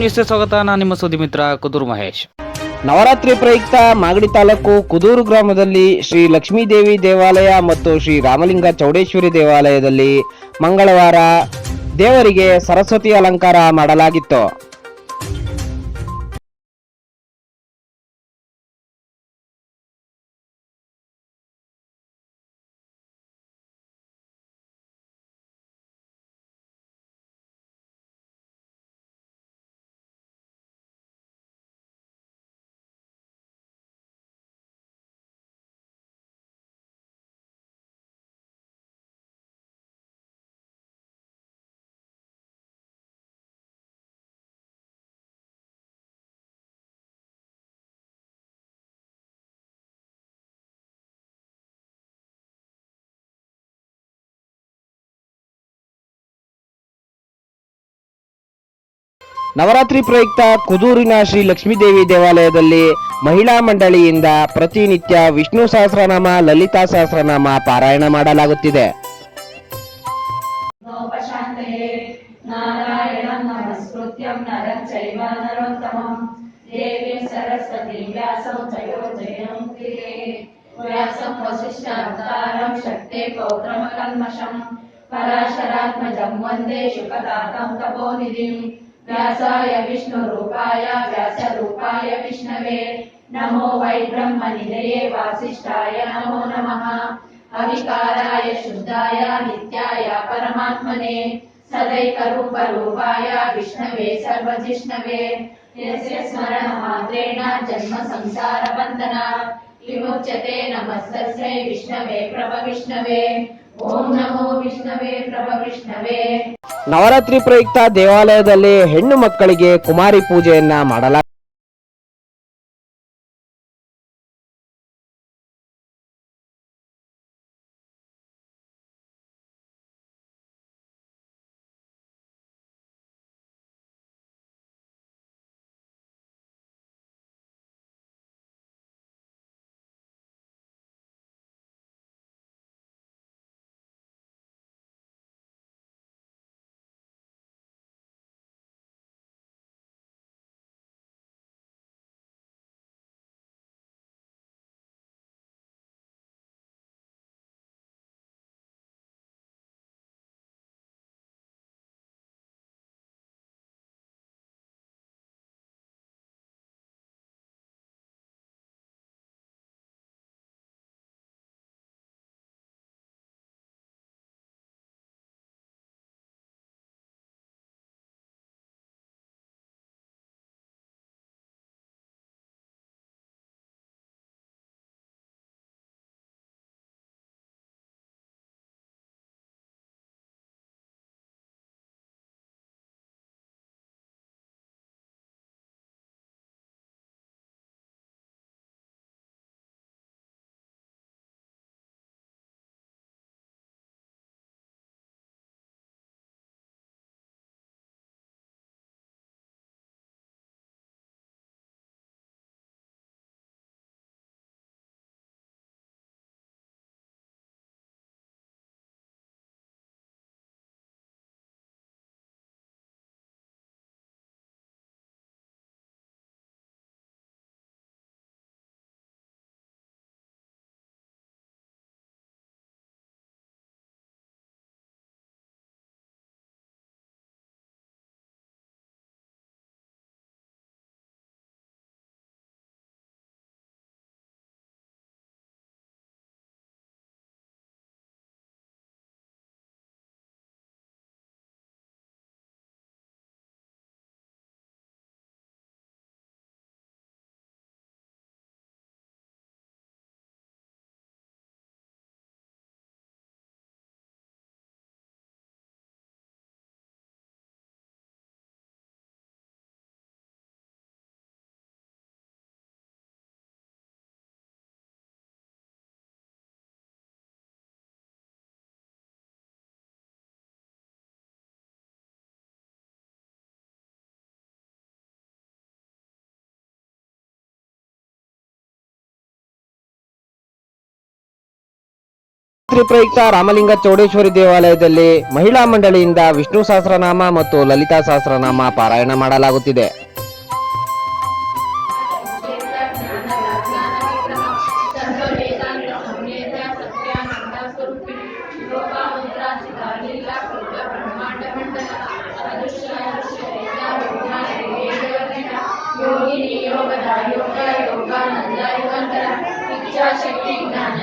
ನ್ಯೂಸ್ಗೆ ಸ್ವಾಗತ. ನಾನು ನಿಮ್ಮ ಸುದ್ದಿ ಮಿತ್ರ ಕುದೂರು ಮಹೇಶ್. ನವರಾತ್ರಿ ಪ್ರಯುಕ್ತ ಮಾಗಡಿ ತಾಲೂಕು ಕುದೂರು ಗ್ರಾಮದಲ್ಲಿ ಶ್ರೀ ಲಕ್ಷ್ಮೀದೇವಿ ದೇವಾಲಯ ಮತ್ತು ಶ್ರೀ ರಾಮಲಿಂಗ ಚೌಡೇಶ್ವರಿ ದೇವಾಲಯದಲ್ಲಿ ಮಂಗಳವಾರ ದೇವರಿಗೆ ಸರಸ್ವತಿ ಅಲಂಕಾರ ಮಾಡಲಾಗಿತ್ತು. ನವರಾತ್ರಿ ಪ್ರಯುಕ್ತ ಕುದೂರಿನ ಶ್ರೀ ಲಕ್ಷ್ಮೀದೇವಿ ದೇವಾಲಯದಲ್ಲಿ ಮಹಿಳಾ ಮಂಡಳಿಯಿಂದ ಪ್ರತಿನಿತ್ಯ ವಿಷ್ಣು ಸಹಸ್ರನಾಮ, ಲಲಿತಾ ಸಹಸ್ರನಾಮ ಪಾರಾಯಣ ಮಾಡಲಾಗುತ್ತಿದೆ. व्यासा व्यासाय विष्णुरूपाय, व्यासरूपाय विष्णवे। नमो वै ब्रह्म निधे वासीय नमो नम। अविकाराय, शुद्धाय, नित्याय, परमात्मने। सदैकरूपरूपाय विष्णवे, सर्वजिष्णवे। यस्य स्मरणमात्रेण जन्म संसार संसारबन्धना। विमुच्यते नमस्तस्यै विष्णवे प्रभविष्णवे ॐ नमो विष्णवे प्रभविष्णवे ನವರಾತ್ರಿ ಪ್ರಯುಕ್ತ ದೇವಾಲಯದಲ್ಲಿ ಹೆಣ್ಣು ಮಕ್ಕಳಿಗೆ ಕುಮಾರಿ ಪೂಜೆಯನ್ನ ಮಾಡಲಾಗುತ್ತದೆ ಪ್ರಯುಕ್ತ ರಾಮಲಿಂಗ ಚೌಡೇಶ್ವರಿ ದೇವಾಲಯದಲ್ಲಿ ಮಹಿಳಾ ಮಂಡಳಿಯಿಂದ ವಿಷ್ಣು ಸಹಸ್ರನಾಮ ಮತ್ತು ಲಲಿತಾ ಸಹಸ್ರನಾಮ ಪಾರಾಯಣ ಮಾಡಲಾಗುತ್ತಿದೆ. ಯೋಗದ ಯೋಗ ಯೋಗಾನಂದ ಇಚ್ಛಾಶಕ್ತಿ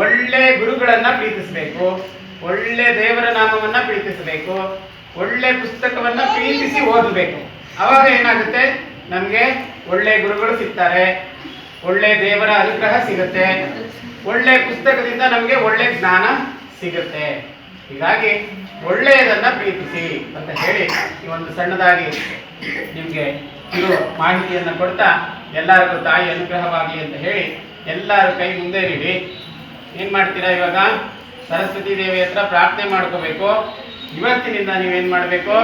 ಒಳ್ಳೆ ಗುರುಗಳನ್ನ ಪ್ರೀತಿಸಬೇಕು, ಒಳ್ಳೆ ದೇವರ ನಾಮವನ್ನ ಪ್ರೀತಿಸಬೇಕು, ಒಳ್ಳೆ ಪುಸ್ತಕವನ್ನ ಪ್ರೀತಿಸಿ ಓದಬೇಕು. ಅವಾಗ ಏನಾಗುತ್ತೆ? ನಮಗೆ ಒಳ್ಳೆ ಗುರುಗಳು ಸಿಗ್ತಾರೆ, ಒಳ್ಳೆ ದೇವರ ಅನುಗ್ರಹ ಸಿಗುತ್ತೆ, ಒಳ್ಳೆ ಪುಸ್ತಕದಿಂದ ನಮಗೆ ಒಳ್ಳೆ ಜ್ಞಾನ ಸಿಗುತ್ತೆ. ಹೀಗಾಗಿ ಒಳ್ಳೆಯದನ್ನ ಪ್ರೀತಿಸಿ ಅಂತ ಹೇಳಿ ಈ ಒಂದು ಸಣ್ಣದಾಗಿ ನಿಮಗೆ ಇದು ಮಾಹಿತಿಯನ್ನು ಕೊಡ್ತಾ ಎಲ್ಲರಿಗೂ ತಾಯಿ ಅನುಗ್ರಹವಾಗಲಿ ಅಂತ ಹೇಳಿ ಎಲ್ಲರೂ ಕೈ ಮುಂದೆ ನೀಡಿ ಏನ್ ಮಾಡ್ತೀರಾ ಇವಾಗ? ಸರಸ್ವತಿ ದೇವಿ ಹತ್ರ ಪ್ರಾರ್ಥನೆ ಮಾಡ್ಕೋಬೇಕು. ಇವತ್ತಿನಿಂದ ನೀವೇನ್ ಮಾಡಬೇಕು?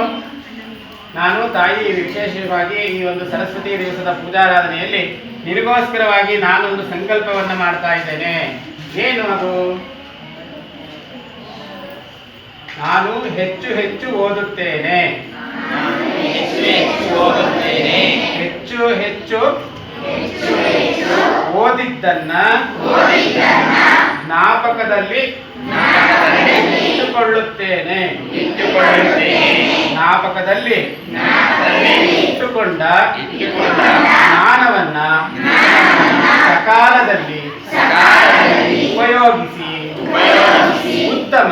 ನಾನು ತಾಯಿ ವಿಶೇಷವಾಗಿ ಈ ಒಂದು ಸರಸ್ವತಿ ದಿವಸದ ಪೂಜಾರಾಧನೆಯಲ್ಲಿ ನಿನಗೋಸ್ಕರವಾಗಿ ನಾನೊಂದು ಸಂಕಲ್ಪವನ್ನ ಮಾಡ್ತಾ ಇದ್ದೇನೆ. ಏನು ಅದು? ನಾನು ಹೆಚ್ಚು ಹೆಚ್ಚು ಓದುತ್ತೇನೆ. ಹೆಚ್ಚು ಹೆಚ್ಚು ಓದಿದ್ದನ್ನ ಜ್ಞಾಪಕದಲ್ಲಿ ಇಟ್ಟುಕೊಳ್ಳುತ್ತೇನೆ. ಜ್ಞಾಪಕದಲ್ಲಿ ಇಟ್ಟುಕೊಂಡ ಜ್ಞಾನವನ್ನ ಸಕಾಲದಲ್ಲಿ ಉಪಯೋಗಿಸಿ ಉತ್ತಮ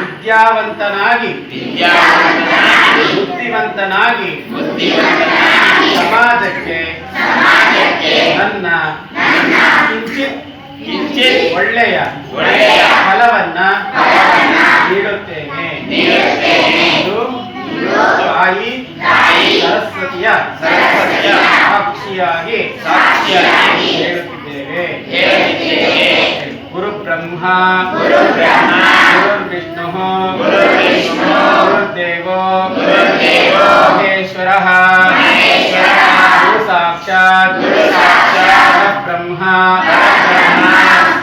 ವಿದ್ಯಾವಂತನಾಗಿ ಬುದ್ಧಿವಂತನಾಗಿ ಸಮಾಜಕ್ಕೆ ನನ್ನ ಕಿಂಚಿತ್ ಕಿಂಚಿತ್ ಒಳ್ಳೆಯ ಫಲವನ್ನ ನೀಡುತ್ತೇನೆ ಇದು ತಾಯಿ ಸರಸ್ವತಿಯ ಸಾಕ್ಷಿಯಾಗಿ ಹೇಳುತ್ತಿದ್ದೇವೆ ಗುರು ಬ್ರಹ್ಮ ಗುರು ವಿಷ್ಣು ಗುರುದೇವೋ ಮಹೇಶ್ವರ ಗುರು ಸಾಕ್ಷಾತ್ ಬ್ರಹ್ಮ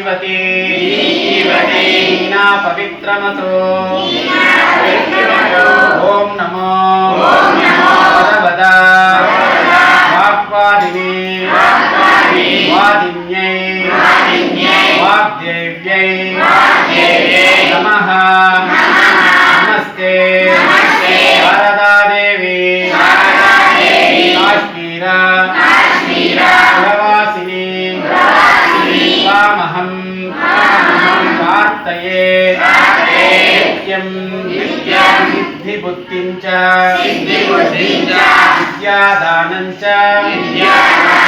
ीवते मीना पवित्रमतो सिद्धिबुद्धिं च विद्यादानं च